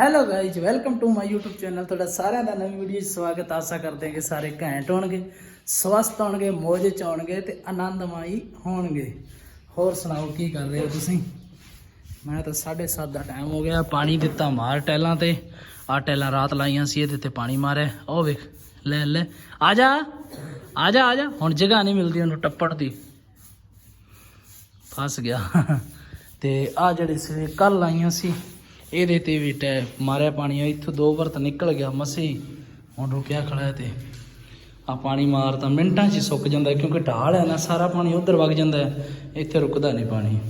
Hello guys welcome to my YouTube channel ਤੁਹਾਡਾ ਸਾਰਿਆਂ ਦਾ ਨਵੀਂ ਵੀਡੀਓ 'ਚ ਸਵਾਗਤ ਆਸਾ ਕਰਦੇ ਹਾਂ ਕਿ ਸਾਰੇ ਘੈਂਟ ਹੋਣਗੇ, ਸਵਸਥ ਹੋਣਗੇ, ਮੌਜ 'ਚ ਹੋਣਗੇ ਤੇ ਆਨੰਦਮਈ ਹੋਣਗੇ। ਹੋਰ ਸੁਣਾਓ, ਕੀ ਕਰ ਰਹੇ ਹੋ ਤੁਸੀਂ? ਮੈਂ ਤਾਂ 7:30 ਦਾ ਟਾਈਮ ਹੋ ਗਿਆ, ਪਾਣੀ ਦਿੱਤਾ ਮਾਰ ਟੈਲਾਂ ਤੇ। ਆ ਟੈਲਾਂ ਰਾਤ ਲਾਈਆਂ ਸੀ, ਇਹਦੇ ਤੇ ਪਾਣੀ ਮਾਰਿਆ। ਉਹ ਵੇਖ, ਲੈ ਲੈ। ਆ ਜਾ ਆ ਜਾ ਆ ਜਾ। ਹੁਣ ਜਗ੍ਹਾ ਨਹੀਂ ਮਿਲਦੀ ਉਹਨੂੰ ਟੱਪੜ ਦੀ। ਫਸ ਗਿਆ। ਤੇ ਆ ਜਿਹੜੇ ਸਵੇ ਕੱਲ ਲਾਈਆਂ ਸੀ ਇਹਦੇ ਤੇ ਵੀ ਟੈ ਮਾਰਿਆ ਪਾਣੀ ਇੱਥੋਂ ਦੋ ਵਰਤ ਨਿਕਲ ਗਿਆ ਮਸੀ। ਹੁਣ ਰੁਕਿਆ ਖੜਾ ਹੈ ਤੇ। ਆ ਪਾਣੀ ਮਾਰਦਾ ਮਿੰਟਾਂ 'ਚ ਹੀ ਸੁੱਕ ਜਾਂਦਾ ਕਿਉਂਕਿ ਢਾਲ ਹੈ ਨਾ, ਸਾਰਾ ਪਾਣੀ ਉਧਰ ਵਗ ਜਾਂਦਾ ਇੱਥੇ ਰੁਕਦਾ ਨਹੀਂ ਪਾਣੀ।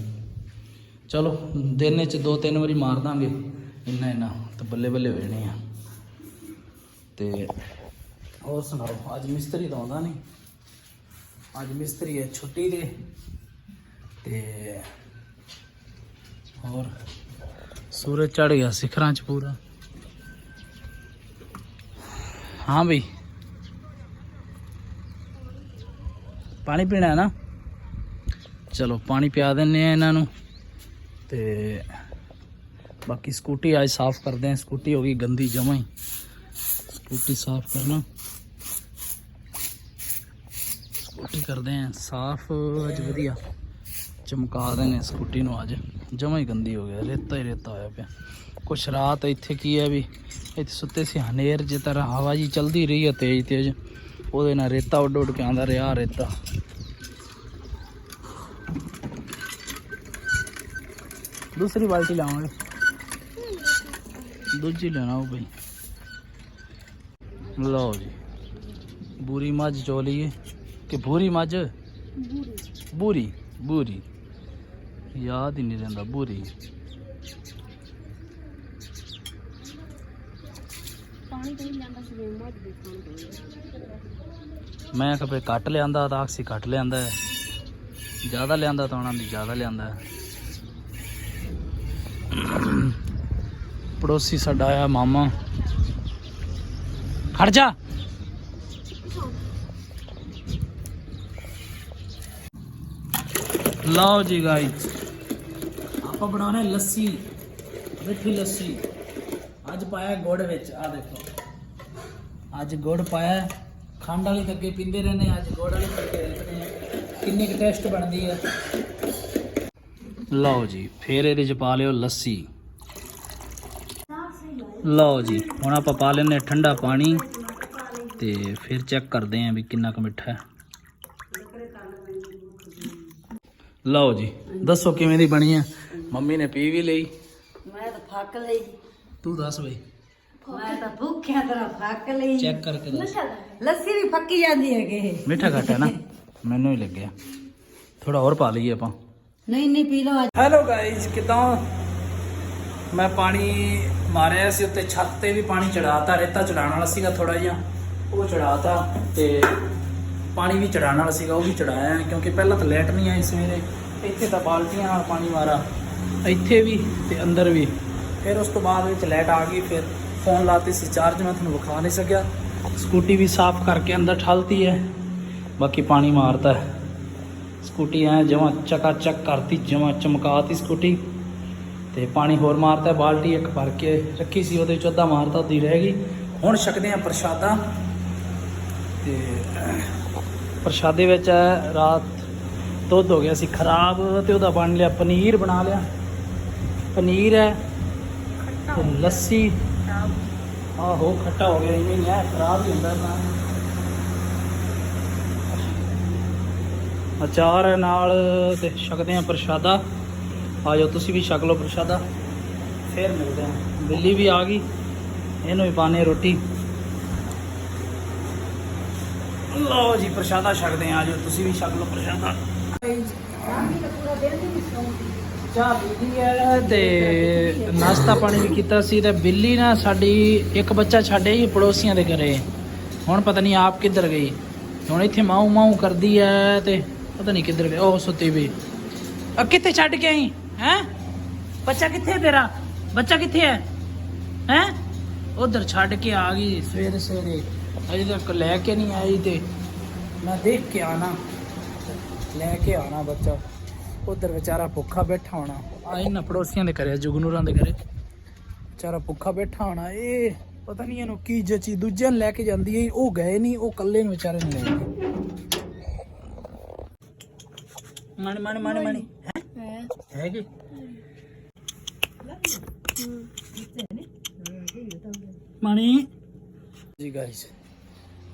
ਚਲੋ, ਦਿਨ 'ਚ ਦੋ ਤਿੰਨ ਵਾਰੀ ਮਾਰ ਦਾਂਗੇ। ਇੰਨਾ ਇੰਨਾ, ਤਾਂ ਬੱਲੇ ਬੱਲੇ ਹੋ ਜਾਣੇ ਆ। ਤੇ ਹੋਰ ਸੁਣਾਓ, ਅੱਜ ਮਿਸਤਰੀ ਤਾਂ ਆਉਂਦਾ ਨਹੀਂ। ਅੱਜ ਮਿਸਤਰੀ ਹੈ ਛੁੱਟੀ ਦੇ। ਤੇ ਹੋਰ? ਸੂਰਜ ਚੜ ਗਿਆ ਸਿਖਰਾਂ 'ਚ ਪੂਰਾ। ਹਾਂ ਬਈ। ਪਾਣੀ ਪੀਣਾ ਹੈ ਨਾ? ਚਲੋ, ਪਾਣੀ ਪਿਆ ਦਿੰਨੇ ਆ ਇਹਨਾਂ ਨੂੰ। ਤੇ ਬਾਕੀ ਸਕੂਟੀ ਅੱਜ ਸਾਫ਼ ਕਰਦੇ ਆ ਸਕੂਟੀ ਹੋ ਗਈ ਗੰਦੀ ਜਮਾਂ ਹੀ। ਸਕੂਟੀ ਸਾਫ਼ ਕਰਨਾ। ਸਕੂਟੀ ਕਰਦੇ ਆ ਸਾਫ਼ ਅੱਜ ਵਧੀਆ। ਚਮਕਾ ਦੇਣੇ ਸਕੂਟੀ ਨੂੰ ਅੱਜ। ਜਮਾਂ ਹੀ ਗੰਦੀ ਹੋ ਗਿਆ ਰੇਤਾ ਹੀ ਰੇਤਾ ਹੋਇਆ ਪਿਆ। ਕੁਛ ਰਾਤ ਇੱਥੇ ਕੀ ਹੈ ਵੀ ਇੱਥੇ ਸੁੱਤੇ ਸੀ ਹਨੇਰ ਜਿ ਤਰ੍ਹਾਂ ਹਵਾ ਜੀ ਚਲਦੀ ਰਹੀ ਹੈ ਤੇਜ਼ ਤੇਜ਼। ਉਹਦੇ ਨਾਲ ਰੇਤਾ ਉੱਡ ਉੱਡ ਕੇ ਆਉਂਦਾ ਰਿਹਾ ਰੇਤਾ। ਦੂਸਰੀ ਬਾਲਟੀ ਲਾਵਾਂਗੇ। ਦੂਜੀ ਲੈਣਾ ਉਹ ਬਈ। ਲਓ ਜੀ। ਬੂਰੀ ਮੱਝ ਚੋਲੀ ਹੈ ਕਿ ਭੂਰੀ ਮੱਝ? ਬੂਰੀ ਬੂਰੀ। ਯਾਦ ਹੀ ਨਹੀਂ ਰਹਿੰਦਾ ਬੂਰੀ। ਮੈਂ ਕਿਹਾ ਘੱਟ ਲਿਆਂਦਾ ਤਾਂ ਆਖਸੀ ਘੱਟ ਲਿਆਂਦਾ ਹੈ। ਜ਼ਿਆਦਾ ਲਿਆਂਦਾ ਤਾਂ ਉਹਨਾਂ ਦੀ ਜ਼ਿਆਦਾ ਲਿਆਂਦਾ ਪੜੋਸੀ ਸਾਡਾ ਆਇਆ ਮਾਮਾ। ਖੜ ਜਾ। ਲਓ ਜੀ ਗਾਇਸ ਆਪਾਂ ਬਣਾਉਣੇ ਲੱਸੀ। ਮਿੱਠੀ ਲੱਸੀ। ਅੱਜ ਪਾਇਆ ਗੁੜ ਵਿੱਚ ਆ ਦੇਖੋ। ਅੱਜ ਗੁੜ ਪਾਇਆ ਖੰਡ ਵਾਲੀ ਤਾਂ ਅੱਗੇ ਰਹਿੰਦੇ ਅੱਜ ਗੁੜ ਵਾਲੀ ਪੀ ਕੇ ਕਿੰਨੀ ਕੁ ਟੇਸਟ ਬਣਦੀ ਹੈ। ਲਓ ਜੀ, ਫੇਰ ਇਹਦੇ ਚ ਪਾ ਲਿਓ ਲੱਸੀ। ਲਓ ਜੀ, ਹੁਣ ਆਪਾਂ ਪਾ ਲੈਨੇ ਠੰਡਾ ਪਾਣੀ ਤੇ ਫਿਰ ਚੈੱਕ ਕਰਦੇ ਆਂ ਵੀ ਕਿੰਨਾ ਕੁ ਮਿੱਠਾ ਹੈ। ਲਓ ਜੀ, ਦੱਸੋ ਕਿਵੇਂ ਦੀ ਬਣੀ ਹੈ? ਮੰਮੀ ਨੇ ਪੀ ਵੀ ਲਈ। ਮੈਂ ਤਾਂ ਫੱਕ ਲਈ। ਤੂੰ ਦੱਸ ਬਈ। ਮੈਂ ਤਾਂ ਭੁੱਖਿਆ ਤਰ੍ਹਾਂ ਫੱਕ ਲਈ। ਚੈੱਕ ਕਰਕੇ ਦੱਸ। ਲੱਸੀ ਵੀ ਫੱਕੀ ਜਾਂਦੀ ਹੈ ਕਿ ਮਿੱਠਾ ਘੱਟ ਹੈ ਨਾ। ਮੈਨੂੰ ਹੀ ਲੱਗਿਆ। ਥੋੜਾ ਹੋਰ ਪਾ ਲਈਏ ਆਪਾਂ। ਨਹੀਂ ਨਹੀਂ ਪੀ ਲਓ ਅੱਜ। ਹੈਲੋ ਗਾਇਜ਼ ਕਿਦਾਂ? ਮੈਂ ਪਾਣੀ ਮਾਰਿਆ ਸੀ ਉੱਤੇ ਛੱਤ ਤੇ ਵੀ ਪਾਣੀ ਚੜਾਤਾ ਰੇਤਾ ਚੜਾਉਣ ਵਾਲਾ ਸੀਗਾ ਥੋੜਾ ਜਿਹਾ। ਉਹ ਚੜਾਤਾ ਤੇ ਪਾਣੀ ਵੀ ਚੜਾਉਣ ਵਾਲਾ ਸੀਗਾ ਉਹ ਵੀ ਚੜਾਇਆ ਕਿਉਂਕਿ ਪਹਿਲਾਂ ਤਾਂ ਲਾਈਟ ਨਹੀਂ ਆਈ ਸਵੇਰੇ ਇੱਥੇ ਤਾਂ ਬਾਲਟੀਆਂ ਨਾਲ ਪਾਣੀ ਮਾਰਾ ਇੱਥੇ ਵੀ ਤੇ ਅੰਦਰ ਵੀ। ਫਿਰ ਉਸ ਤੋਂ ਬਾਅਦ ਵਿੱਚ ਲਾਈਟ ਆ ਗਈ, ਫਿਰ ਫੋਨ ਲਾਤੀ ਸੀ ਚਾਰਜ, ਮੈਂ ਤੁਹਾਨੂੰ ਵਿਖਾ ਨਹੀਂ ਸਕਿਆ। ਸਕੂਟੀ ਵੀ ਸਾਫ਼ ਕਰਕੇ ਅੰਦਰ ਠਾਲਤੀ ਹੈ, ਬਾਕੀ ਪਾਣੀ ਮਾਰਤਾ ਹੈ। ਸਕੂਟੀ ਐ ਜਮਾ ਚਕਾ ਚੱਕ ਕਰਤੀ, ਜਮਾ ਚਮਕਾਤੀ ਸਕੂਟੀ। ਤੇ ਪਾਣੀ ਹੋਰ ਮਾਰਤਾ, ਬਾਲਟੀ ਇੱਕ ਭਰ ਕੇ ਰੱਖੀ ਸੀ, ਉਹਦੇ ਵਿੱਚ ਅੱਧਾ ਮਾਰਤਾ ਦੀ ਰਹਿ ਗਈ। ਹੁਣ ਛਕਦੇ ਆ ਪ੍ਰਸ਼ਾਦਾ। ਤੇ ਪ੍ਰਸ਼ਾਦੇ ਵਿੱਚ ਹੈ ਰਾਤ ਦੁੱਧ ਹੋ ਗਿਆ ਸੀ ਖਰਾਬ ਤੇ ਉਹਦਾ ਬਣ ਲਿਆ ਪਨੀਰ ਬਣਾ ਲਿਆ। ਪਨੀਰ ਹੈ ਤੇ ਲੱਸੀ। ਆਹੋ ਖੱਟਾ ਹੋ ਗਿਆ ਇਵੇਂ ਹੀ ਹੈ ਖਰਾਬ ਹੀ ਹੁੰਦਾ ਤਾਂ। ਅਚਾਰ ਹੈ ਨਾਲ ਤੇ ਛਕਦੇ ਆ ਪ੍ਰਸ਼ਾਦਾ। ਆ ਜਾਓ ਤੁਸੀਂ ਵੀ ਛਕ ਲਓ ਪ੍ਰਸ਼ਾਦਾ। ਫੇਰ ਮਿਲਦੇ ਆ ਬਿੱਲੀ ਵੀ ਆ ਗਈ। ਇਹਨੂੰ ਵੀ ਪਾਣੇ ਰੋਟੀ। ਲਓ ਜੀ ਪ੍ਰਸ਼ਾਦਾ ਛਕਦੇ ਆ ਆ ਜਾਓ ਤੁਸੀਂ ਵੀ ਛਕ ਲਓ ਪ੍ਰਸ਼ਾਦਾ। ਚਾਹ ਪੀਤੀ ਹੈ ਤੇ ਨਾਸ਼ਤਾ ਪਾਣੀ ਵੀ ਕੀਤਾ ਸੀ ਤੇ ਬਿੱਲੀ ਨਾ ਸਾਡੀ ਇੱਕ ਬੱਚਾ ਛੱਡਿਆ ਹੀ ਪੜੋਸੀਆਂ ਦੇ ਘਰੇ। ਹੁਣ ਪਤਾ ਨਹੀਂ ਆਪ ਕਿੱਧਰ ਗਈ। ਹੁਣ ਇੱਥੇ ਮਾਊ ਮਾਊ ਕਰਦੀ ਹੈ ਤੇ ਪਤਾ ਨਹੀਂ ਕਿੱਧਰ ਗਈ। ਉਹ ਸੁੱਤੀ ਵੀ ਆ ਕਿੱਥੇ ਛੱਡ ਕੇ ਆਈ? ਹੈ? ਬੱਚਾ ਕਿੱਥੇ ਤੇਰਾ? ਬੱਚਾ ਕਿੱਥੇ ਹੈ? ਹੈ? ਉਧਰ ਛੱਡ ਕੇ ਆ ਗਈ ਸਵੇਰੇ ਸਵੇਰੇ। ਅਜੇ ਤੱਕ ਲੈ ਕੇ ਨਹੀਂ ਆਈ ਤੇ ਮੈਂ ਦੇਖ ਕੇ ਆਣਾ ਲੈ ਕੇ ਆਣਾ ਬੱਚਾ। ਉਧਰ ਵਿਚਾਰਾ ਭੁੱਖਾ ਬੈਠਾ ਹੋਣਾ। ਆ ਇਹਨਾਂ ਪੜੋਸੀਆਂ ਦੇ ਘਰੇ ਜੁਗਨੂਰਾਂ ਦੇ ਘਰੇ। ਵਿਚਾਰਾ ਭੁੱਖਾ ਬੈਠਾ ਹੋਣਾ। ਇਹ ਪਤਾ ਨਹੀਂ ਇਹਨੂੰ ਕੀ ਜਚੀ ਦੂਜਿਆਂ ਨੂੰ ਲੈ ਕੇ ਜਾਂਦੀ ਹੈ। ਉਹ ਗਏ ਨਹੀਂ ਉਹ ਇਕੱਲੇ ਨੂੰ ਵਿਚਾਰੇ ਨੂੰ ਲੈ ਗਏ। ਮਣ ਮਣ ਮਣ ਮਣੀ ਹੈ? ਹੈ ਕਿ ਮਣੀ ਜੀ ਗਾਇਸ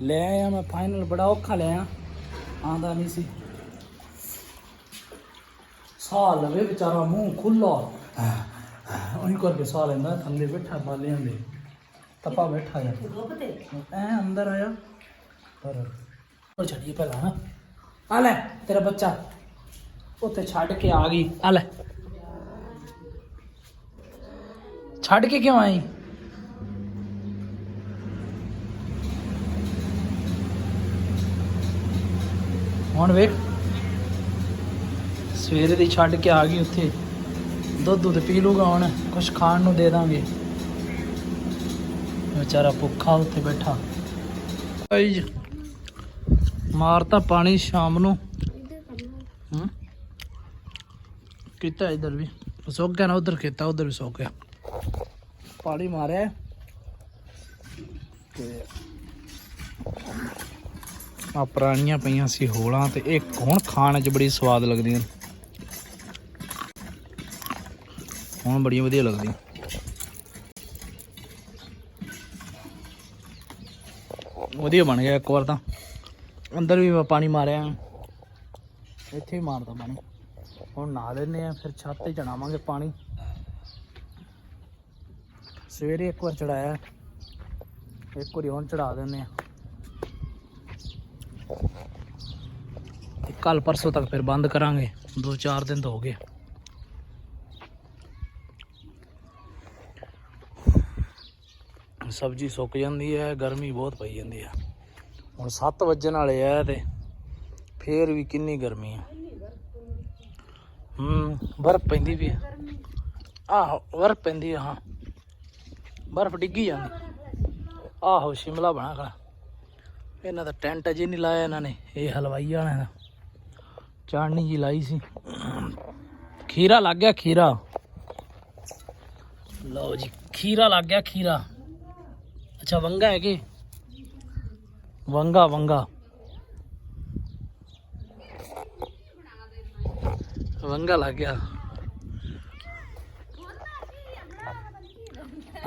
ਲੈ ਆਇਆ ਮੈਂ ਫਾਈਨਲ ਬੜਾ ਔਖਾ ਲਿਆ ਆਂਦਾ ਨਹੀਂ ਸੀ। ਸਾਹ ਲਵੇ ਵਿਚਾਰਾ ਮੂੰਹ ਖੁੱਲਾ ਉਹੀ ਕਰਕੇ ਸਾਹ ਲੈਂਦਾ ਥੱਲੇ ਬੈਠਾ ਬਾਲਿਆਂ ਦੇ ਤਪਾ ਬੈਠਾ ਯਾਰ ਐ ਅੰਦਰ ਆਇਆ। ਪਰ ਉਹ ਛੱਡੀਏ ਪਹਿਲਾਂ ਨਾ। ਆ ਲੈ ਤੇਰਾ ਬੱਚਾ। ਉੱਥੇ ਛੱਡ ਕੇ ਆ ਗਈ। ਆ ਲੈ। ਛੱਡ ਕੇ ਕਿਉਂ ਆਈ? ਹੁਣ ਵੇਖ। ਸਵੇਰੇ ਦੀ ਛੱਡ ਕੇ ਆ ਗਈ ਉੱਥੇ। ਦੁੱਧ ਦੁੱਧ ਪੀ ਲੂਗਾ ਹੁਣ ਕੁਝ ਖਾਣ ਨੂੰ ਦੇ ਦਾਂਗੇ। ਵਿਚਾਰਾ ਭੁੱਖਾ ਉੱਥੇ ਬੈਠਾ। ਆਈ ਮਾਰਤਾ ਪਾਣੀ ਸ਼ਾਮ ਨੂੰ। ਕੀਤਾ ਇਧਰ ਵੀ। ਸੁੱਕ ਗਿਆ ਨਾ, ਉਧਰ ਕੀਤਾ, ਉਧਰ ਵੀ ਸੁੱਕ ਗਿਆ। ਪਾਣੀ ਮਾਰਿਆ। ਤੇ ਆ ਪੁਰਾਣੀਆਂ ਪਈਆਂ ਸੀ ਹੋਲਾਂ ਤੇ, ਇਹ ਹੁਣ ਖਾਣ 'ਚ ਬੜੀ ਸਵਾਦ ਲੱਗਦੀਆਂ ਹੁਣ ਬੜੀਆਂ ਵਧੀਆ ਲੱਗਦੀਆਂ। ਵਧੀਆ ਬਣ ਗਿਆ ਇੱਕ ਵਾਰ ਤਾਂ। ਅੰਦਰ ਵੀ ਮੈਂ ਪਾਣੀ ਮਾਰਿਆ। ਇੱਥੇ ਵੀ ਮਾਰਦਾ ਪਾਣੀ। ਹੁਣ ਨਹਾ ਲੈਨੇ ਆ ਫਿਰ ਛੱਤ ਤੇ ਚੜਾਵਾਂਗੇ ਪਾਣੀ। ਸਵੇਰੇ ਇੱਕ ਵਾਰ ਚੜਾਇਆ। ਇੱਕ ਵਾਰੀ ਹੁਣ ਚੜਾ ਦਿੰਨੇ ਆ ਤੇ ਕੱਲ ਪਰਸੋਂ ਤੱਕ ਫਿਰ ਬੰਦ ਕਰਾਂਗੇ। ਦੋ ਚਾਰ ਦਿਨ ਤਾਂ ਹੋ ਗਏ। ਸਬਜ਼ੀ ਸੁੱਕ ਜਾਂਦੀ ਹੈ, ਗਰਮੀ ਬਹੁਤ ਪਈ ਜਾਂਦੀ ਹੈ। ਹੁਣ 7 ਵੱਜਣ ਵਾਲੇ ਆ ਤੇ ਫੇਰ ਵੀ ਕਿੰਨੀ ਗਰਮੀ ਆ। ਹੂੰ, ਬਰਫ਼ ਪੈਂਦੀ ਵੀ ਹੈ ਆਹੋ, ਬਰਫ਼ ਪੈਂਦੀ ਆ, ਹਾਂ। ਬਰਫ਼ ਡਿੱਗੀ ਜਾਂਦੀ। ਆਹੋ, ਸ਼ਿਮਲਾ ਬਣਾ ਖੜਾ ਇਹਨਾਂ ਦਾ ਟੈਂਟ ਅਜੇ ਨਹੀਂ ਲਾਇਆ ਇਹਨਾਂ ਨੇ, ਇਹ ਹਲਵਾਈ ਵਾਲਿਆਂ ਦਾ। ਚਾੜਨੀ ਜੀ ਲਾਈ ਸੀ। ਖੀਰਾ ਲੱਗ ਗਿਆ, ਖੀਰਾ। ਲਓ ਜੀ, ਖੀਰਾ ਲੱਗ ਗਿਆ, ਖੀਰਾ। ਅੱਛਾ ਵੰਗਾ ਹੈ ਕਿ? ਵੰਗਾ ਵੰਗਾ। ਵੰਗਾ ਲੱਗ ਗਿਆ।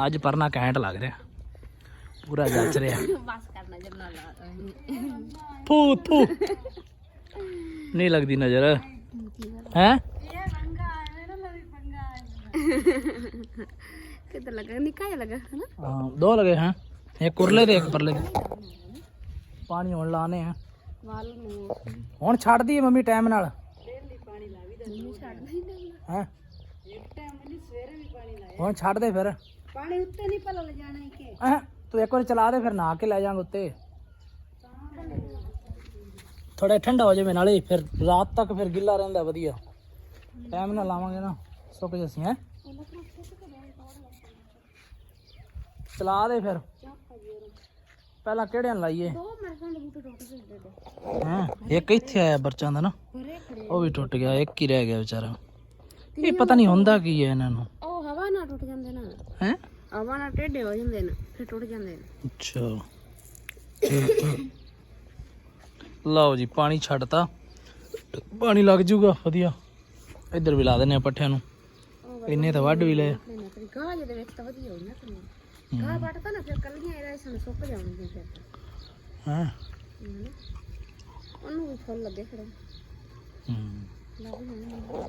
ਅੱਜ ਪਰਨਾ ਘੈਂਟ ਲੱਗ ਰਿਹਾ। ਪੂਰਾ ਜੱਚ ਰਿਹਾ। ਬਸ ਕਰਨਾ ਜਰਨਾ ਲਾ ਥੂ ਥੂ ਨਹੀਂ ਲੱਗਦੀ ਨਜ਼ਰ। ਹੈ? ਕਿੱਦਾਂ ਲੱਗਾ? ਨਿੱਕਾ ਜਿਹਾ ਲੱਗਾ ਹਨਾ? ਹਾਂ ਦੋ ਲਗੇ ਹਾਂ? ਇੱਕ ਕੁਰਲੇ ਦੇ ਇੱਕ ਪਰਲੇ ਦੇ। ਪਾਣੀ ਹੁਣ ਲਾਣੇ ਆ। ਵਾਲ ਨੂੰ ਹੁਣ ਛੱਡਦੀ ਹੈ ਮੰਮੀ ਟਾਈਮ ਨਾਲ। ਨਹੀਂ ਛੱਡਦਾ ਹੀ? ਨਹੀਂ ਹੈ ਹੁਣ ਛੱਡ ਦੇ ਫਿਰ। ਪਾਣੀ ਉੱਤੇ ਨਹੀਂ ਭਲਾ ਲੈ ਜਾਣਾ ਕਿ ਹੈਂ, ਤੂੰ ਇੱਕ ਵਾਰੀ ਚਲਾ ਦੇ ਫਿਰ ਨਾ ਕੇ ਲੈ ਜਾਾਂਗੇ ਉੱਤੇ। ਥੋੜਾ ਠੰਡਾ ਹੋ ਜਾਵੇ ਨਾਲੇ ਫਿਰ ਰਾਤ ਤੱਕ ਫਿਰ ਗਿੱਲਾ ਰਹਿੰਦਾ ਵਧੀਆ। ਟਾਈਮ ਨਾਲ ਲਾਵਾਂਗੇ ਨਾ ਸੁੱਕ ਜਸੀਂ ਹੈ ਚਲਾ ਦੇ ਫਿਰ। ਪਹਿਲਾਂ ਕਿਹੜਿਆਂ ਨੂੰ ਲਾਈਏ? ਦੋ ਮਰਜ਼ਾਂ ਦੇ ਬੂਟੇ ਟੁੱਟ ਗਏ ਦੇ। ਹਾਂ? ਇੱਕ ਇੱਥੇ ਆਇਆ ਬਰਚਾਂ ਦਾ ਨਾ। ਪਰੇ ਖੜੇ ਉਹ ਵੀ ਟੁੱਟ ਗਿਆ ਇੱਕ ਹੀ ਰਹਿ ਗਿਆ ਵਿਚਾਰਾ। ਇਹ ਪਤਾ ਨਹੀਂ ਹੁੰਦਾ ਕੀ ਹੈ ਇਹਨਾਂ ਨੂੰ। ਉਹ ਹਵਾ ਨਾਲ ਟੁੱਟ ਜਾਂਦੇ ਨਾ। ਹੈ? ਹਵਾ ਨਾਲ ਟੇਢੇ ਹੋ ਜਾਂਦੇ ਨੇ ਫਿਰ ਟੁੱਟ ਜਾਂਦੇ ਨੇ। ਅੱਛਾ। ਲਓ ਜੀ ਪਾਣੀ ਛੱਡਤਾ। ਪਾਣੀ ਲੱਗ ਜੂਗਾ ਵਧੀਆ। ਇੱਧਰ ਵੀ ਲਾ ਦਿੰਨੇ ਆ ਪੱਠਿਆਂ ਨੂੰ। ਇੰਨੇ ਤਾਂ ਵੱਢ ਵੀ ਲਏ। ਆਪਣੇ ਗਾਹ ਜਿਹਦੇ ਵਿੱਚ ਤਾਂ ਵਧੀਆ ਹੋਈ ਨਾ ਤੁਹਾਨੂੰ ਗਾਹ ਵੱਟਦਾ ਨਾ ਫਿਰ ਕੱਲੀਆਂ ਇਹਦਾ ਸਾਨੂੰ ਸੁੱਕ ਜਾਣਗੀਆਂ ਫਿਰ। ਹਾਂ? ਹਮ। ਉਹਨੂੰ ਵੀ ਫੁੱਲ ਲੱਗੇ ਫਿਰ। ਹੂੰ। ਲੱਗ ਜਾਣਾ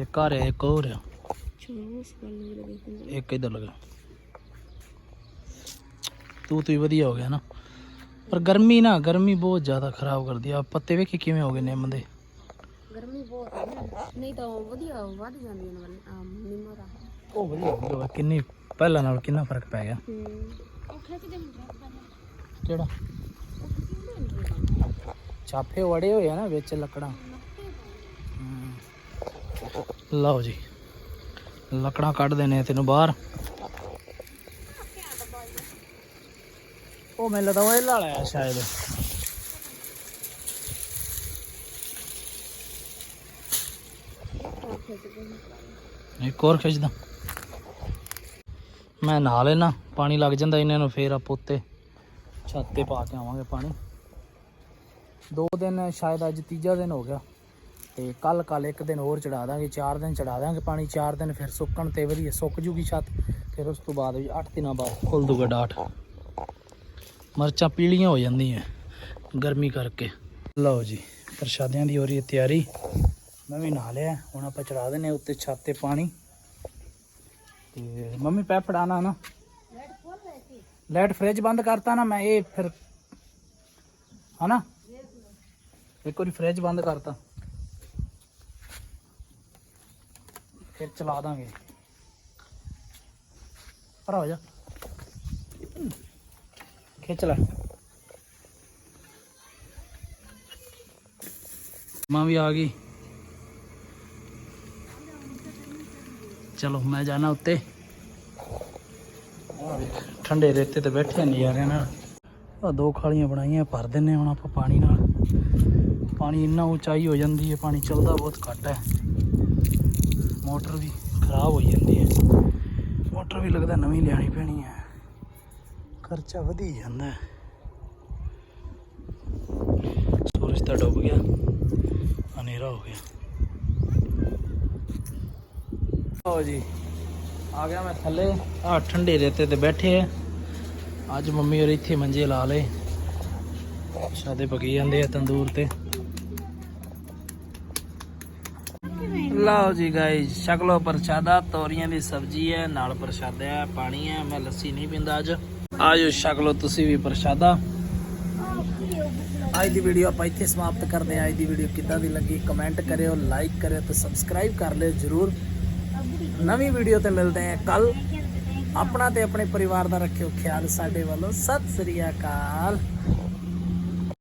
ਇੱਕ ਆ ਰਿਹਾ ਇੱਕ ਹੋਰ ਆ। ਚਲੋ ਇਸ ਗੱਲ ਨੂੰ ਵੀ ਦੇਖਦੇ ਇੱਕ ਇੱਧਰ ਲਗਾ। ਤੂੰ ਤੂੰ ਵਧੀਆ ਹੋ ਗਿਆ ਨਾ। ਪਰ ਗਰਮੀ ਨਾ ਗਰਮੀ ਬਹੁਤ ਜ਼ਿਆਦਾ ਖਰਾਬ ਕਰਦੀ ਆ। ਪੱਤੇ ਵੇਖੀ ਕਿਵੇਂ ਹੋ ਗਏ ਨਿੰਮ ਦੇ ਗਰਮੀ ਬਹੁਤ ਹੈ ਨਾ। ਨਹੀਂ ਤਾਂ ਉਹ ਵਧੀਆ ਵੱਧ ਜਾਂਦੀਆਂ ਨੇ ਨਿਮਰਾ ਉਹ ਵਧੀਆ ਕਿੰਨੀ ਪਹਿਲਾਂ ਨਾਲ ਕਿੰਨਾ ਫ਼ਰਕ ਪੈ ਗਿਆ? ਕਿਹੜਾ? ਛਾਪੇ ਵੜੇ ਹੋਏ ਆ ਨਾ ਵਿੱਚ ਲੱਕੜਾਂ। ਲਓ ਜੀ ਲੱਕੜਾਂ ਕੱਢ ਦੇਣੇ ਤੈਨੂੰ ਬਾਹਰ। ਉਹ ਮੈਨੂੰ ਲੱਗਦਾ ਉਹ ਇਹ ਲਾਇਆ ਸ਼ਾਇਦ। ਇੱਕ ਹੋਰ ਖਿੱਚਦਾ। ਮੈਂ ਨਹਾ ਲੈਣਾ ਪਾਣੀ ਲੱਗ ਜਾਂਦਾ ਇਹਨਾਂ ਨੂੰ ਫੇਰ ਆਪਾਂ ਉੱਤੇ। ਛੱਤ ਤੇ ਪਾ ਕੇ ਆਵਾਂਗੇ ਪਾਣੀ। ਦੋ ਦਿਨ ਸ਼ਾਇਦ ਅੱਜ ਤੀਜਾ ਦਿਨ ਹੋ ਗਿਆ। ਤੇ ਕੱਲ ਕੱਲ ਇੱਕ ਦਿਨ ਹੋਰ ਚੜਾ ਦਾਂਗੇ, ਚਾਰ ਦਿਨ ਚੜਾ ਦਾਂਗੇ ਪਾਣੀ, ਚਾਰ ਦਿਨ ਫਿਰ ਸੁੱਕਣ ਤੇ ਵਧੀਆ ਸੁੱਕ ਜੂਗੀ ਛੱਤ। ਫਿਰ ਉਸ ਤੋਂ ਬਾਅਦ ਵੀ 8 ਦਿਨਾਂ ਬਾਅਦ ਖੁੱਲ ਦੂਗਾ ਡਾਟ। ਮਰਚਾਂ ਪੀਲੀਆਂ ਹੋ ਜਾਂਦੀਆਂ ਗਰਮੀ ਕਰਕੇ। ਲਓ ਜੀ, ਪ੍ਰਸ਼ਾਦਿਆਂ ਦੀ ਹੋ ਰਹੀ ਹੈ ਤਿਆਰੀ। ਮੈਂ ਵੀ ਨਹਾ ਲਿਆ ਹੁਣ ਆਪਾਂ ਚੜਾ ਦਿੰਨੇ ਉੱਤੇ ਛੱਤ ਤੇ ਪਾਣੀ। ਤੇ ਮੰਮੀ ਪੈ ਫੜਾਣਾ ਨਾ। ਲਾਈਟ ਫ੍ਰਿਜ ਬੰਦ ਕਰਤਾ ਨਾ ਮੈਂ, ਇਹ ਫਿਰ ਹਨਾ? ਇੱਕ ਵਾਰੀ ਫ੍ਰਿਜ ਬੰਦ ਕਰਤਾ। ਫਿਰ ਚਲਾ ਦਾਂਗੇ। ਪਰ ਹੋ ਜਾ। ਖਿੱਚ ਲੈ। ਮਾਂ ਵੀ ਆ ਗਈ। ਚਲੋ ਮੈਂ ਜਾਣਾ ਉੱਤੇ। ਠੰਡੇ ਰੇਤੇ ਤੇ ਬੈਠੇ ਨਜ਼ਾਰਿਆਂ ਨਾਲ। ਆ ਦੋ ਖਾਲੀਆਂ ਬਣਾਈਆਂ, ਭਰ ਦਿੰਨੇ ਹੁਣ ਆਪਾਂ ਪਾਣੀ ਨਾਲ। ਪਾਣੀ ਇੰਨਾ ਉਚਾਈ ਹੋ ਜਾਂਦੀ ਹੈ, ਪਾਣੀ ਚੱਲਦਾ ਬਹੁਤ ਘੱਟ ਹੈ। ਮੋਟਰ ਵੀ ਖਰਾਬ ਹੋ ਜਾਂਦੀ ਹੈ। ਮੋਟਰ ਵੀ ਲੱਗਦਾ ਨਵੀਂ ਲਿਆਣੀ ਪੈਣੀ ਹੈ। ਖਰਚਾ ਵਧੀ ਜਾਂਦਾ ਹੈ। ਸੂਰਜ ਤਾਂ ਡੁੱਬ ਗਿਆ, ਹਨੇਰਾ ਹੋ ਗਿਆ। ਲਓ ਜੀ। ਆ ਗਿਆ ਮੈਂ ਥੱਲੇ। ਆ ਠੰਡੇ ਰੇਤੇ ਤੇ ਬੈਠੇ ਆ। ਅੱਜ ਮੰਮੀ ਹੋਰ ਇੱਥੇ ਮੰਜੇ ਲਾ ਲਏ। ਸ਼ਾਦੇ ਪਕੀ ਜਾਂਦੇ ਆ ਤੰਦੂਰ ਤੇ। ਲਓ ਜੀ ਗਾਇਸ ਸ਼ਕਲੋ ਪ੍ਰਸ਼ਾਦਾ। ਤੋਰੀਆਂ ਦੀ ਸਬਜ਼ੀ ਹੈ, ਨਾਲ ਪ੍ਰਸ਼ਾਦਾ ਹੈ, ਪਾਣੀ ਹੈ। ਮੈਂ ਲੱਸੀ ਨਹੀਂ ਪੀਂਦਾ ਅੱਜ। ਆਜੋ ਸ਼ਕਲੋ ਤੁਸੀਂ ਵੀ ਪ੍ਰਸ਼ਾਦਾ। ਅੱਜ ਦੀ ਵੀਡੀਓ ਆਪਾਂ ਇੱਥੇ ਸਮਾਪਤ ਕਰਦੇ ਹਾਂ। ਅੱਜ ਦੀ ਵੀਡੀਓ ਕਿੱਦਾਂ ਦੀ ਲੱਗੀ ਕਮੈਂਟ ਕਰਿਓ ਲਾਈਕ ਕਰਿਓ ਤੇ ਸਬਸਕ੍ਰਾਈਬ ਕਰ ਲਿਓ ਜਰੂਰ। ਨਵੀਂ ਵੀਡੀਓ ਤੇ ਮਿਲਦੇ ਹਾਂ ਕੱਲ। ਆਪਣਾ ਤੇ ਆਪਣੇ ਪਰਿਵਾਰ ਦਾ ਰੱਖਿਓ ਖਿਆਲ ਸਾਡੇ ਵੱਲੋਂ। ਸਤਿ ਸ੍ਰੀ ਅਕਾਲ।